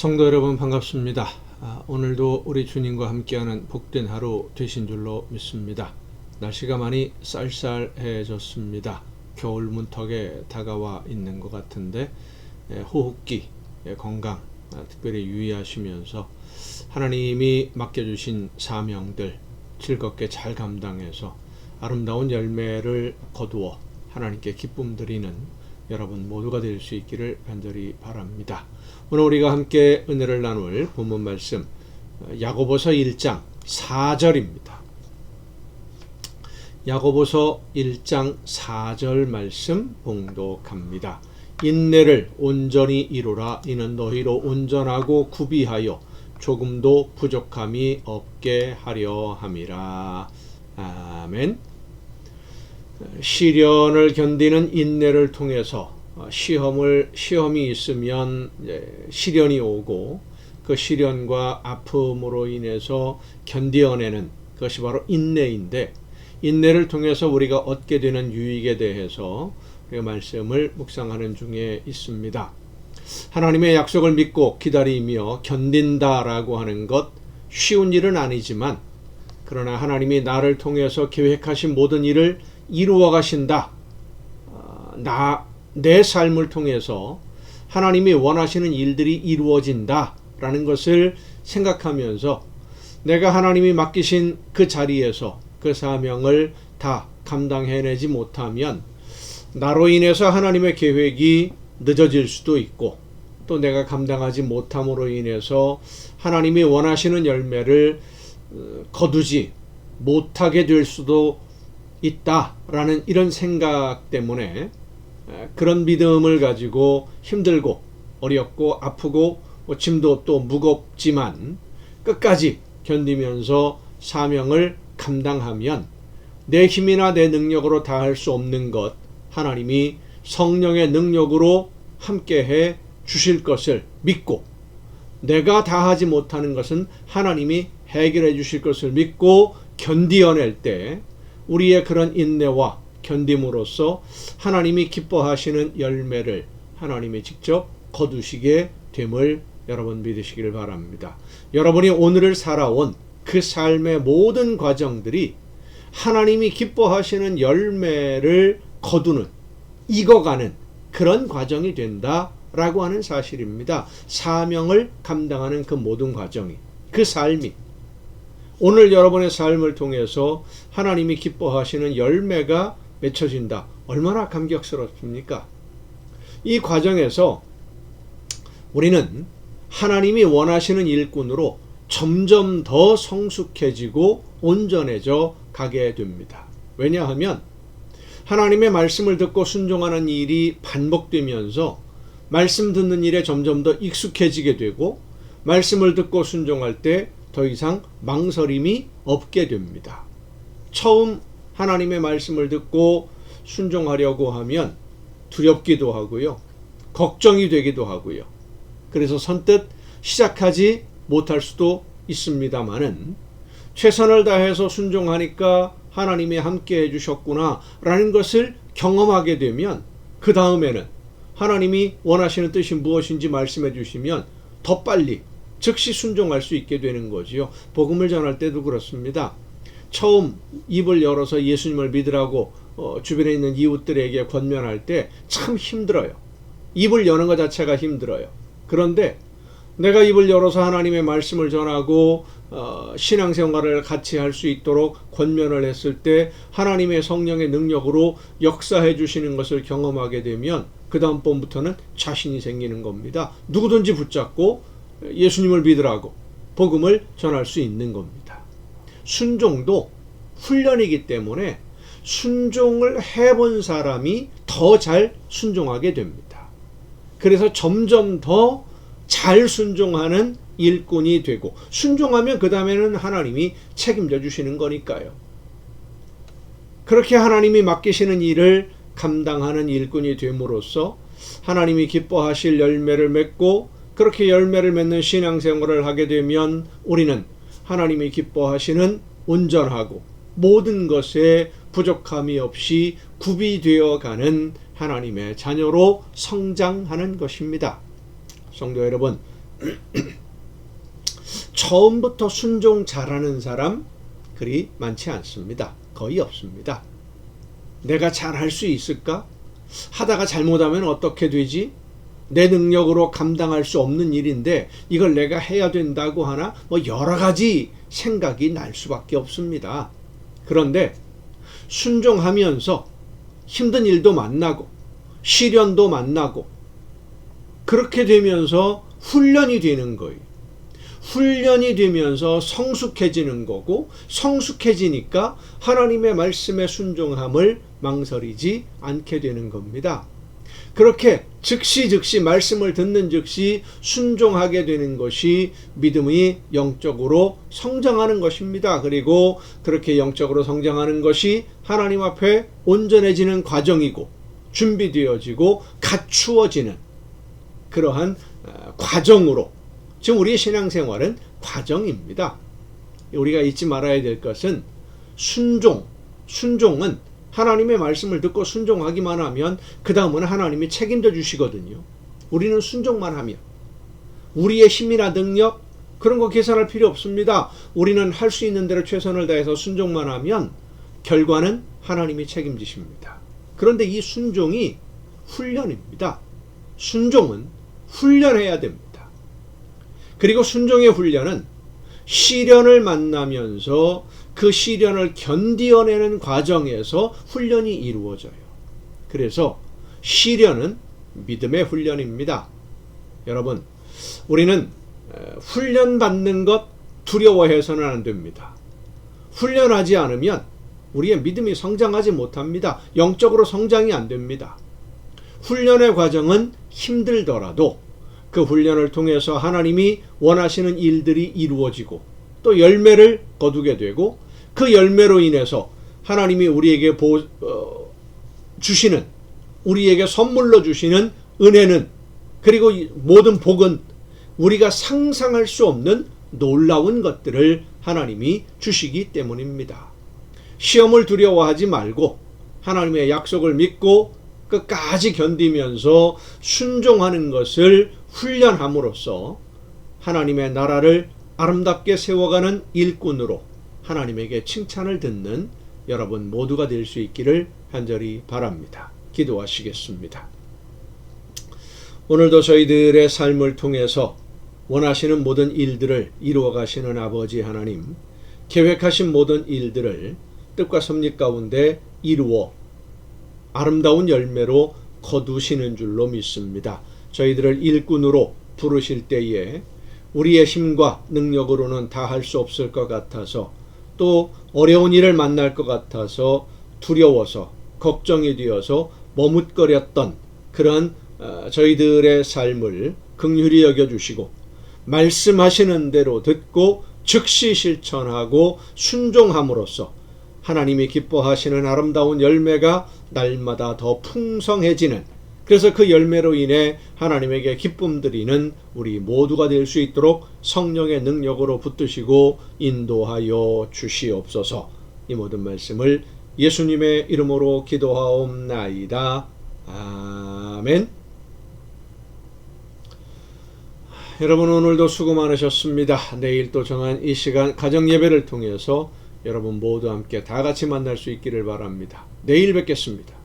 성도 여러분 반갑습니다. 아, 오늘도 우리 주님과 함께하는 복된 하루 되신 줄로 믿습니다. 날씨가 많이 쌀쌀해졌습니다. 겨울 문턱에 다가와 있는 것 같은데 예, 호흡기 예, 건강 아, 특별히 유의하시면서 하나님이 맡겨주신 사명들 즐겁게 잘 감당해서 아름다운 열매를 거두어 하나님께 기쁨 드리는 여러분 모두가 될 수 있기를 간절히 바랍니다. 오늘 우리가 함께 은혜를 나눌 본문 말씀 어, 야고보서 1장 4절입니다. 야고보서 1장 4절 말씀 봉독합니다. 인내를 온전히 이루라 이는 너희로 온전하고 구비하여 조금도 부족함이 없게 하려 함이라. 아멘. 시련을 견디는 인내를 통해서 어, 시험을 시험이 있으면 시련이 오고 그 시련과 아픔으로 인해서 견디어내는 것이 바로 인내인데 인내를 통해서 우리가 얻게 되는 유익에 대해서 우리가 말씀을 묵상하는 중에 있습니다. 하나님의 약속을 믿고 기다리며 견딘다라고 하는 것 쉬운 일은 아니지만 그러나 하나님이 나를 통해서 계획하신 모든 일을 이루어 가신다. 어, 나, 내 삶을 통해서 하나님이 원하시는 일들이 이루어진다. 라는 것을 생각하면서 내가 하나님이 맡기신 그 자리에서 그 사명을 다 감당해내지 못하면 나로 인해서 하나님의 계획이 늦어질 수도 있고 또 내가 감당하지 못함으로 인해서 하나님이 원하시는 열매를 어, 거두지 못하게 될 수도 있다라는 이런 생각 때문에 그런 믿음을 가지고 힘들고 어렵고 아프고 뭐 짐도 또 무겁지만 끝까지 견디면서 사명을 감당하면 내 힘이나 내 능력으로 다 할 수 없는 것 하나님이 성령의 능력으로 함께해 주실 것을 믿고 내가 다 하지 못하는 것은 하나님이 해결해 주실 것을 믿고 견디어낼 때 우리의 그런 인내와 견딤으로써 하나님이 기뻐하시는 열매를 하나님이 직접 거두시게 됨을 여러분 믿으시기를 바랍니다. 여러분이 오늘을 살아온 그 삶의 모든 과정들이 하나님이 기뻐하시는 열매를 거두는 익어가는 그런 과정이 된다라고 하는 사실입니다. 사명을 감당하는 그 모든 과정이 그 삶이 오늘 여러분의 삶을 통해서 하나님이 기뻐하시는 열매가 맺혀진다. 얼마나 감격스럽습니까? 이 과정에서 우리는 하나님이 원하시는 일꾼으로 점점 더 성숙해지고 온전해져 가게 됩니다. 왜냐하면 하나님의 말씀을 듣고 순종하는 일이 반복되면서 말씀 듣는 일에 점점 더 익숙해지게 되고 말씀을 듣고 순종할 때 더 이상 망설임이 없게 됩니다. 처음 하나님의 말씀을 듣고 순종하려고 하면 두렵기도 하고요. 걱정이 되기도 하고요. 그래서 선뜻 시작하지 못할 수도 있습니다만은 최선을 다해서 순종하니까 하나님이 함께 해주셨구나 라는 것을 경험하게 되면 그 다음에는 하나님이 원하시는 뜻이 무엇인지 말씀해 주시면 더 빨리 즉시 순종할 수 있게 되는 거지요. 복음을 전할 때도 그렇습니다. 처음 입을 열어서 예수님을 믿으라고 어, 주변에 있는 이웃들에게 권면할 때 참 힘들어요. 입을 여는 것 자체가 힘들어요. 그런데 내가 입을 열어서 하나님의 말씀을 전하고 어, 신앙생활을 같이 할 수 있도록 권면을 했을 때 하나님의 성령의 능력으로 역사해 주시는 것을 경험하게 되면 그 다음번부터는 자신이 생기는 겁니다. 누구든지 붙잡고 예수님을 믿으라고 복음을 전할 수 있는 겁니다. 순종도 훈련이기 때문에 순종을 해본 사람이 더 잘 순종하게 됩니다. 그래서 점점 더 잘 순종하는 일꾼이 되고 순종하면 그 다음에는 하나님이 책임져 주시는 거니까요. 그렇게 하나님이 맡기시는 일을 감당하는 일꾼이 됨으로써 하나님이 기뻐하실 열매를 맺고 그렇게 열매를 맺는 신앙생활을 하게 되면 우리는 하나님이 기뻐하시는 온전하고 모든 것에 부족함이 없이 구비되어 가는 하나님의 자녀로 성장하는 것입니다. 성도 여러분, 처음부터 순종 잘하는 사람 그리 많지 않습니다. 거의 없습니다. 내가 잘할 수 있을까? 하다가 잘못하면 어떻게 되지? 내 능력으로 감당할 수 없는 일인데 이걸 내가 해야 된다고 하나 뭐 여러 가지 생각이 날 수밖에 없습니다. 그런데 순종하면서 힘든 일도 만나고 시련도 만나고 그렇게 되면서 훈련이 되는 거예요. 훈련이 되면서 성숙해지는 거고 성숙해지니까 하나님의 말씀에 순종함을 망설이지 않게 되는 겁니다. 그렇게 즉시 즉시 말씀을 듣는 즉시 순종하게 되는 것이 믿음이 영적으로 성장하는 것입니다. 그리고 그렇게 영적으로 성장하는 것이 하나님 앞에 온전해지는 과정이고 준비되어지고 갖추어지는 그러한 어, 과정으로 지금 우리의 신앙생활은 과정입니다. 우리가 잊지 말아야 될 것은 순종, 순종은 하나님의 말씀을 듣고 순종하기만 하면 그 다음은 하나님이 책임져 주시거든요. 우리는 순종만 하면 우리의 힘이나 능력 그런 거 계산할 필요 없습니다. 우리는 할 수 있는 대로 최선을 다해서 순종만 하면 결과는 하나님이 책임지십니다. 그런데 이 순종이 훈련입니다. 순종은 훈련해야 됩니다. 그리고 순종의 훈련은 시련을 만나면서 그 시련을 견디어내는 과정에서 훈련이 이루어져요. 그래서 시련은 믿음의 훈련입니다. 여러분, 우리는 훈련받는 것 두려워해서는 안 됩니다. 훈련하지 않으면 우리의 믿음이 성장하지 못합니다. 영적으로 성장이 안 됩니다. 훈련의 과정은 힘들더라도 그 훈련을 통해서 하나님이 원하시는 일들이 이루어지고 또 열매를 거두게 되고 그 열매로 인해서 하나님이 우리에게 보, 어, 주시는 우리에게 선물로 주시는 은혜는 그리고 모든 복은 우리가 상상할 수 없는 놀라운 것들을 하나님이 주시기 때문입니다. 시험을 두려워하지 말고 하나님의 약속을 믿고 끝까지 견디면서 순종하는 것을 훈련함으로써 하나님의 나라를 아름답게 세워가는 일꾼으로 하나님에게 칭찬을 듣는 여러분 모두가 될 수 있기를 간절히 바랍니다. 기도하시겠습니다. 오늘도 저희들의 삶을 통해서 원하시는 모든 일들을 이루어 가시는 아버지 하나님, 계획하신 모든 일들을 뜻과 섭리 가운데 이루어 아름다운 열매로 거두시는 줄로 믿습니다. 저희들을 일꾼으로 부르실 때에 우리의 힘과 능력으로는 다 할 수 없을 것 같아서 또 어려운 일을 만날 것 같아서 두려워서 걱정이 되어서 머뭇거렸던 그런 어, 저희들의 삶을 극률히 여겨주시고 말씀하시는 대로 듣고 즉시 실천하고 순종함으로써 하나님이 기뻐하시는 아름다운 열매가 날마다 더 풍성해지는 그래서 그 열매로 인해 하나님에게 기쁨 드리는 우리 모두가 될 수 있도록 성령의 능력으로 붙드시고 인도하여 주시옵소서. 이 모든 말씀을 예수님의 이름으로 기도하옵나이다. 아멘. 여러분 오늘도 수고 많으셨습니다. 내일 또 정한 이 시간 가정 예배를 통해서 여러분 모두 함께 다 같이 만날 수 있기를 바랍니다. 내일 뵙겠습니다.